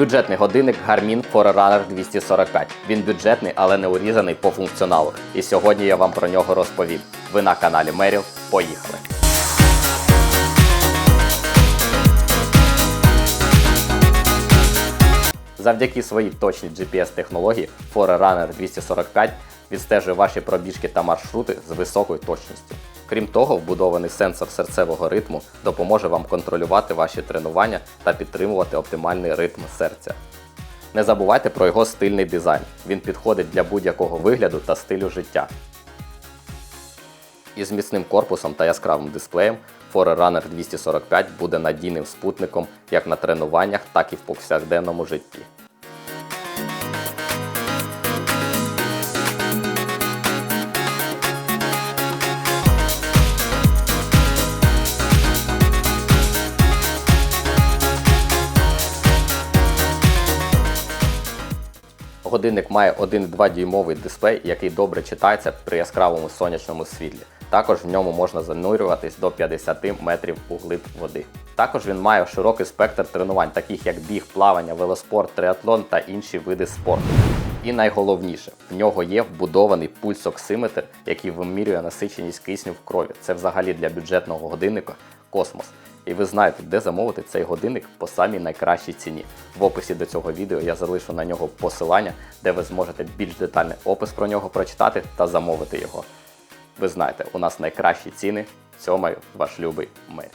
Бюджетний годинник Garmin Forerunner 245. Він бюджетний, але не урізаний по функціоналу. І сьогодні я вам про нього розповім. Ви на каналі Меріл. Поїхали! Завдяки своїй точній GPS-технології Forerunner 245 відстежує ваші пробіжки та маршрути з високою точністю. Крім того, вбудований сенсор серцевого ритму допоможе вам контролювати ваші тренування та підтримувати оптимальний ритм серця. Не забувайте про його стильний дизайн. Він підходить для будь-якого вигляду та стилю життя. Із міцним корпусом та яскравим дисплеєм Forerunner 245 буде надійним спутником як на тренуваннях, так і в повсякденному житті. Годинник має 1,2 дюймовий дисплей, який добре читається при яскравому сонячному світлі. Також в ньому можна занурюватись до 50 метрів у глиб води. Також він має широкий спектр тренувань, таких як біг, плавання, велоспорт, триатлон та інші види спорту. І найголовніше, в нього є вбудований пульсоксиметр, який вимірює насиченість кисню в крові. Це взагалі для бюджетного годинника космос. І ви знаєте, де замовити цей годинник по самій найкращій ціні. В описі до цього відео я залишу на нього посилання, де ви зможете більш детальний опис про нього прочитати та замовити його. Ви знаєте, у нас найкращі ціни. Цьомаю, ваш любий мир.